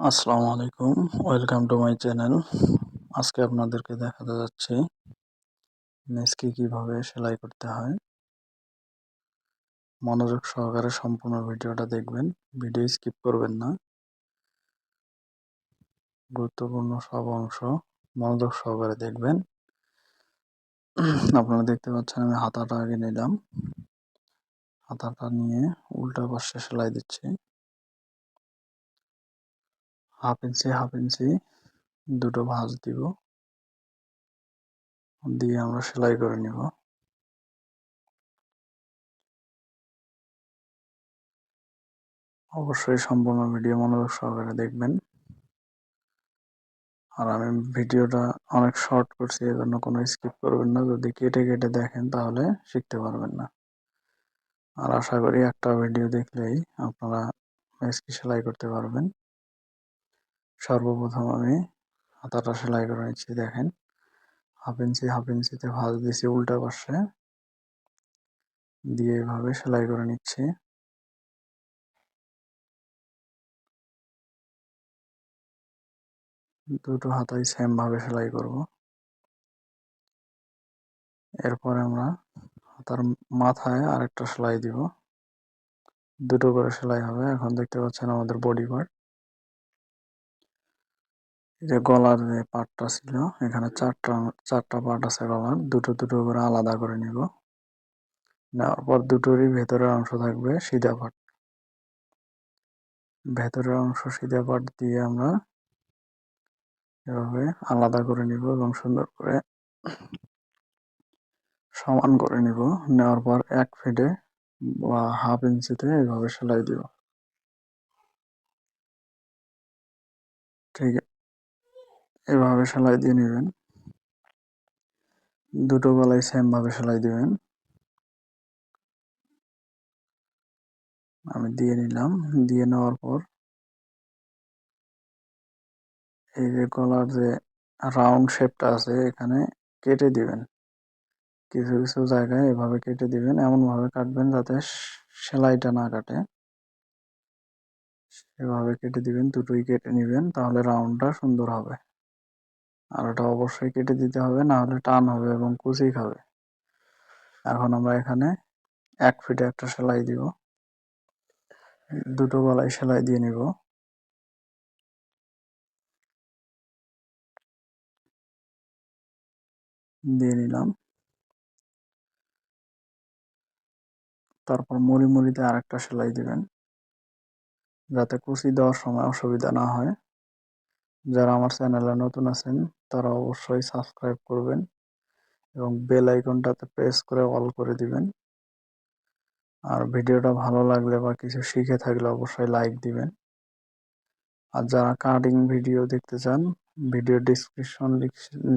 আসসালামু আলাইকুম। Welcome to my channel আজকে আপনাদেরকে দেখাতে যাচ্ছি মেসকে কীভাবে সেলাই করতে হয়। মনোযোগ সহকারে সম্পূর্ণ ভিডিওটা দেখবেন। ভিডিও স্কিপ করবেন না। গুরুত্বপূর্ণ সব অংশ মনোযোগ সহকারে দেখবেন। আপনারা দেখতে পাচ্ছেন আমি হাতাটা আগে নিলাম। হাতাটা নিয়ে উল্টা পাশে সেলাই দিচ্ছি। হাফ ইঞ্চি হাফ ইঞ্চি দুটো ভাঁজ দিব। দিয়ে আমরা সেলাই করে নিব। অবশ্যই সম্পূর্ণ ভিডিও মনোযোগ সহকারে দেখবেন। আর আমি ভিডিওটা অনেক শর্ট করছি, এজন্য কোনো স্কিপ করবেন না। যদি কেটে কেটে দেখেন তাহলে শিখতে পারবেন না। আর আশা করি একটা ভিডিও দেখলেই আপনারা মেসকি সেলাই করতে পারবেন। সর্বপ্রথম আমি হাতাটা সেলাই করে নিচ্ছি, দেখেন। হাফ ইঞ্চি, হাফ ইঞ্চিতে ভাঁজ দিয়েছি উল্টা পাশে। দিয়ে এভাবে সেলাই করে নিচ্ছি। দুটো হাতাই সেম ভাবে সেলাই করব। এরপরে আমরা হাতার মাথায় আরেকটা সেলাই দিব। দুটো করে সেলাই হবে। এখন দেখতে পাচ্ছেন আমাদের বডি পার্ট। যে গলার যে পার্টটা ছিল, এখানে চারটা চারটা পার্ট আছে গলার, দুটো দুটো করে আলাদা করে নিব। নেওয়ার পর দুটোরই ভেতরের অংশ থাকবে সিধা পাট। ভেতরের অংশ সিধা পাট দিয়ে আমরা এভাবে আলাদা করে নিব এবং সুন্দর করে সমান করে নিব। নেওয়ার পর এক ফিটে বা হাফ ইঞ্চিতে এভাবে সেলাই দিব। ঠিক এভাবে সেলাই দিয়ে নেবেন। দুটো গলায় সেম ভাবে সেলাই দিবেন। আমি দিয়ে নিলাম। দিয়ে নেওয়ার পর এই যে গলার যে রাউন্ড শেপটা আছে, এখানে কেটে দিবেন। কিছু কিছু জায়গায় এভাবে কেটে দিবেন। এমন ভাবে কাটবেন যাতে সেলাইটা না কাটে। এভাবে কেটে দিবেন, দুটোই কেটে নিবেন, তাহলে রাউন্ডটা সুন্দর হবে। আর ওটা অবশ্যই কেটে দিতে হবে না হলে টান হবে এবং কুচি খাবে। এখন আমরা এখানে এক ফিটে একটা সেলাই দিব। দুটো গলায় সেলাই দিয়ে নিব। দিয়ে নিলাম। তারপর মুড়ি মুড়িতে আরেকটা সেলাই দিবেন। যাতে কুচি দেওয়ার সময় অসুবিধা না হয়। যারা আমার চ্যানেলে নতুন আছেন তারা অবশ্যই সাবস্ক্রাইব করবেন এবং বেল আইকনটাতে প্রেস করে অল করে দিবেন। আর ভিডিওটা ভালো লাগলে বা কিছু শিখে থাকলে অবশ্যই লাইক দিবেন। আর যারা কাটিং ভিডিও দেখতে চান ভিডিও ডিসক্রিপশন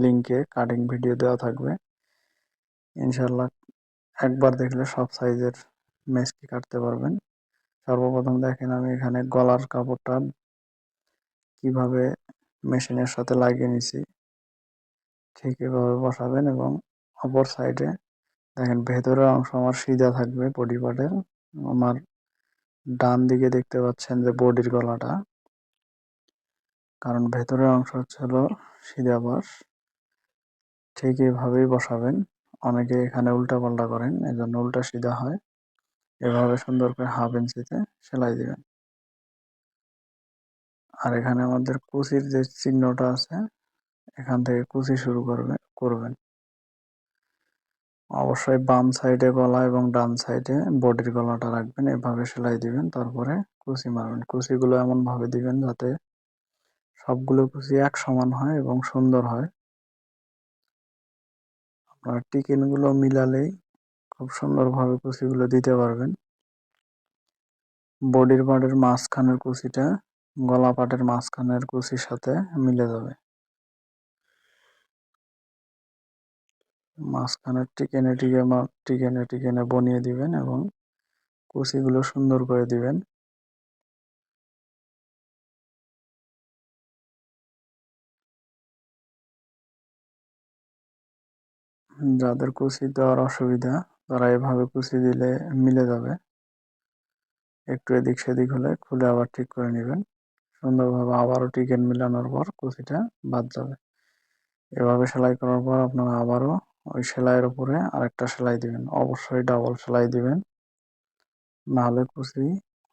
লিঙ্কে কাটিং ভিডিও দেওয়া থাকবে। ইনশাল্লাহ একবার দেখলে সব সাইজের মেসকি কাটতে পারবেন। সর্বপ্রথম দেখেন আমি এখানে গলার কাপড়টা কীভাবে মেশিনের সাথে লাগিয়ে নিছি। ঠিক এভাবে বসাবেন এবং অপর সাইডে দেখেন ভেতরের অংশ আমার সিধা থাকবে বডি পার্টের আমার ডান দিকে দেখতে পাচ্ছেন যে বডির গলাটা। কারণ ভেতরের অংশ হচ্ছে হলো সিধা পাশ। ঠিক এভাবেই বসাবেন। অনেকে এখানে উল্টা পাল্টা করেন, এজন্য উল্টা সিধা হয়। এভাবে সুন্দর করে হাফ ইঞ্চিতে সেলাই দিবেন। আর এখানে আমাদের কুচির যে চিহ্নটা আছে এখান থেকে কুচি শুরু করবে, করবেন। অবশ্যই বাম সাইডে গলা এবং ডান সাইডে বডির গলাটা রাখবেন, এভাবে সেলাই দিবেন, তারপরে কুচি মারবেন। কুচিগুলো এমন ভাবে দিবেন যাতে সবগুলো কুচি এক সমান হয় এবং সুন্দর হয়। আপনার টিকিনগুলো মিলালেই খুব সুন্দরভাবে কুচিগুলো দিতে পারবেন। বডির পার্টের মাঝখানের কুচিটা গলা পাটের মাঝখানের কুচির সাথে মিলে যাবে। মাঝখানের টিকেনে টিকে টিকেনে টিকেনে বনিয়ে দিবেন এবং কুচিগুলো সুন্দর করে দিবেন। যাদের কুচি দেওয়ার অসুবিধা, তারা এভাবে কুচি দিলে মিলে যাবে। একটু এদিক সেদিক হলে খুলে আবার ঠিক করে নেবেন। সুন্দরভাবে আবারও টিকেন মিলানোর পর কুচিটা বাদ যাবে। এভাবে সেলাই করার পর আপনারা আবারও ওই সেলাইয়ের উপরে আরেকটা সেলাই দিবেন। অবশ্যই ডাবল সেলাই দিবেন। নাহলে কুচি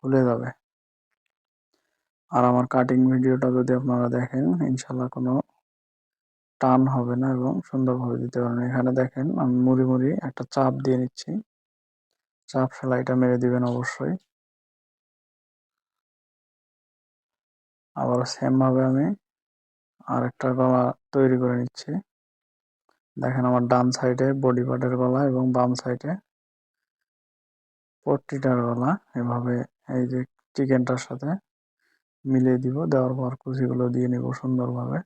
খুলে যাবে। আর আমার কাটিং ভিডিওটা যদি আপনারা দেখেন ইনশাল্লাহ কোনো টান হবে না এবং সুন্দরভাবে দিতে পারবেন। এখানে দেখেন, আমি মুড়ি মুড়ি একটা চাপ দিয়ে নিচ্ছি। চাপ সেলাইটা মেরে দিবেন অবশ্যই। আবার সেম ভাবে আমি আরেকটা গলা তৈরি করে নিচ্ছি। দেখেন আমার ডান সাইডে বডি পার্টের গলা এবং বাম সাইডে পট্টিটার গলা। এভাবে এই যে চিকেনটার সাথে মিলিয়ে দিব, দেওয়ার পর কুচিগুলো দিয়ে নিব সুন্দরভাবে।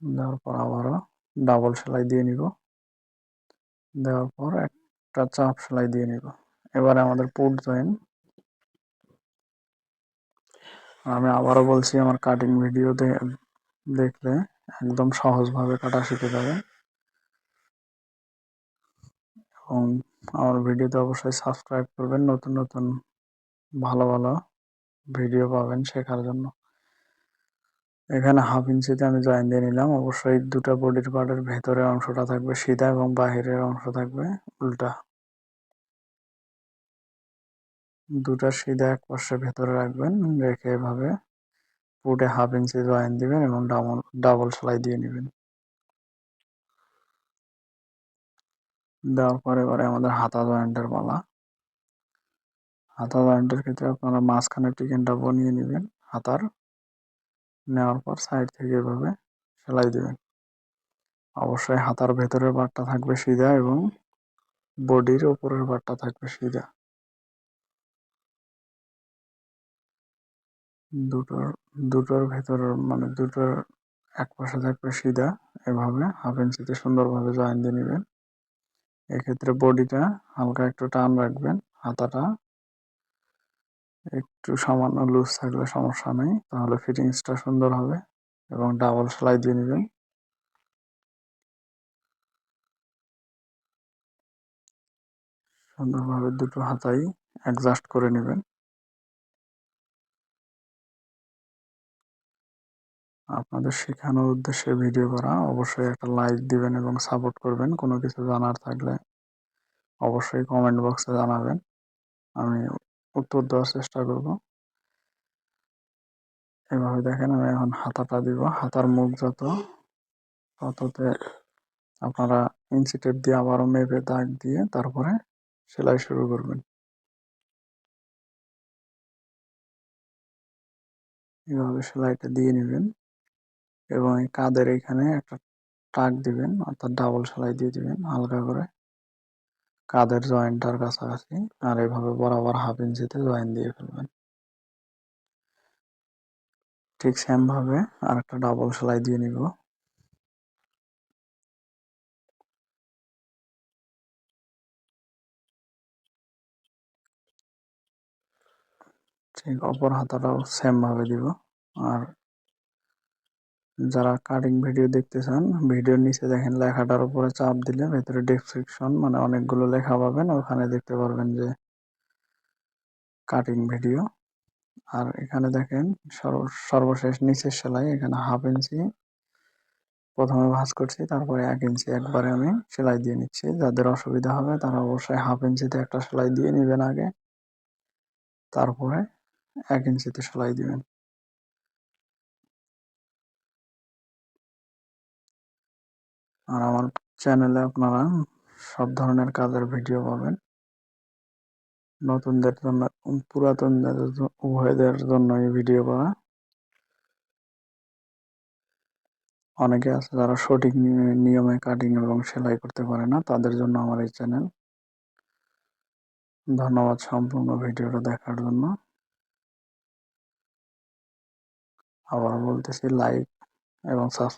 দেওয়ার পর আবারও ডাবল সেলাই দিয়ে নিব। দেওয়ার পর একটা চাপ সেলাই দিয়ে নিব। এবারে আমাদের পুট জয়েন আমি আবারও বলছি, আমার কাটিং ভিডিও দেখলে একদম সহজভাবে কাটা শিখে যাবে। এবং আমার ভিডিওতে অবশ্যই সাবস্ক্রাইব করবেন, নতুন নতুন ভালো ভালো ভিডিও পাবেন শেখার জন্য। এখানে হাফ ইঞ্চিতে আমি জয়েন দিয়ে নিলাম। অবশ্যই দুটো বডির পার্টের ভেতরের অংশটা থাকবে সিধা এবং বাহিরের অংশ থাকবে উল্টা। দুটা সিধা এক পাশে ভেতরে রাখবেন, রেখে এভাবে পুটে হাফ ইঞ্চি জয়েন দিবেন এবং ডাবল ডাবল সেলাই দিয়ে নেবেন। দেওয়ার পরে এবারে আমাদের হাতা জয়েন্টের পালা হাতা জয়েন্টের ক্ষেত্রে আপনারা মাঝখানে টিকেনটা বনিয়ে নেবেন হাতার। নেওয়ার পর সাইড থেকে এভাবে সেলাই দেবেন। অবশ্যই হাতার ভেতরের বারটা থাকবে সিধা এবং বডির ওপরের বারটা থাকবে সিধা। দুটোর দুটোর ভেতর মানে দুটোর এক পাশে থাকবে সিধা, এভাবে হাফ ইঞ্চিতে সুন্দরভাবে জয়েন দিয়ে নেবেন। এক্ষেত্রে বডিটা হালকা একটু টান রাখবেন, হাতাটা একটু সামান্য লুজ থাকলে সমস্যা নেই, তাহলে ফিটিংসটা সুন্দর হবে এবং ডাবল সেলাই দিয়ে নেবেন। সুন্দরভাবে দুটো হাতাই অ্যাডজাস্ট করে নেবেন। আপনাদের শেখানোর উদ্দেশ্যে ভিডিও করা। অবশ্যই একটা লাইক দিবেন এবং সাপোর্ট করবেন। কোনো কিছু জানার থাকলে অবশ্যই কমেন্ট বক্সে জানাবেন। আমি উত্তর দেওয়ার চেষ্টা করব। এভাবে দেখেন আমি এখন হাতাটা দিব। হাতার মুখ যত, তততে আপনারা ইঞ্চি দিয়ে আবারও মেপে দাগ দিয়ে তারপরে সেলাই শুরু করবেন। এভাবে সেলাইটা দিয়ে নেবেন। এবং এই কাদের এখানে একটা টাক দিবেন, অর্থাৎ ডাবল সেলাই দিয়ে দিবেন হালকা করে। কাদের জয়েন্টটার কাছাকাছি, আর এভাবে বরাবর হাফ ইঞ্চিতে জয়েন দিয়ে ফেলবেন। ঠিক সেম ভাবে আর একটা ডাবল সেলাই দিয়ে নিব। ঠিক, অপর হাতাটাও সেম ভাবে দিব। আর যারা কাটিং ভিডিও দেখতে চান ভিডিওর নিচে দেখেন লেখাটার উপরে চাপ দিলে ভেতরে ডেসক্রিপশন মানে অনেকগুলো লেখা পাবেন, ওখানে দেখতে পারবেন যে কাটিং ভিডিও আর এখানে দেখেন সর্বশেষ নিচের সেলাই, এখানে হাফ ইঞ্চি প্রথমে ভাঁজ করছি, তারপরে এক ইঞ্চি একবারে আমি সেলাই দিয়ে নিচ্ছি। যাদের অসুবিধা হবে, তারা অবশ্যই হাফ ইঞ্চিতে একটা সেলাই দিয়ে নেবেন আগে, তারপরে এক ইঞ্চিতে সেলাই দিবেন। আর আমার চ্যানেলে আপনারা সব ধরনের কাজের ভিডিও পাবেন। নতুনদের জন্য, পুরাতনদের উভয়দের জন্য এই ভিডিও করা অনেকে আছে যারা সঠিক নিয়মে কাটিং এবং সেলাই করতে পারে না, তাদের জন্য আমার এই চ্যানেল ধন্যবাদ সম্পূর্ণ ভিডিওটা দেখার জন্য। আবার বলতেছি লাইক এবং সাবস্ক্রাইব